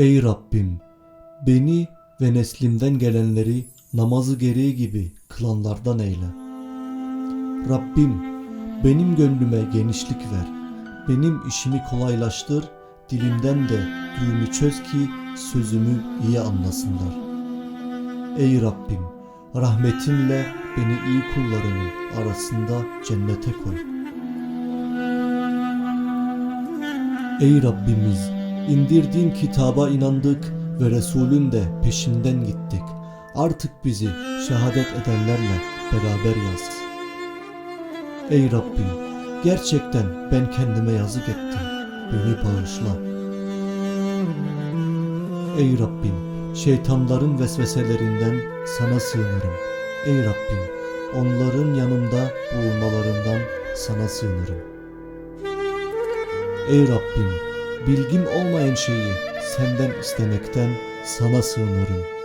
Ey Rabbim! Beni ve neslimden gelenleri namazı gereği gibi kılanlardan eyle. Rabbim benim gönlüme genişlik ver. Benim işimi kolaylaştır. Dilimden de düğümü çöz ki sözümü iyi anlasınlar. Ey Rabbim rahmetinle beni iyi kullarının arasında cennete koy. Ey Rabbimiz indirdiğin kitaba inandık ve Resulün de peşinden gittik. Artık bizi şehadet edenlerle beraber yaz. Ey Rabbim gerçekten ben kendime yazık ettim. Beni bağışla. Ey Rabbim şeytanların vesveselerinden sana sığınırım. Ey Rabbim onların yanımda bulunmalarından sana sığınırım. Ey Rabbim bilgim olmayan şeyi senden istemekten sana sığınırım.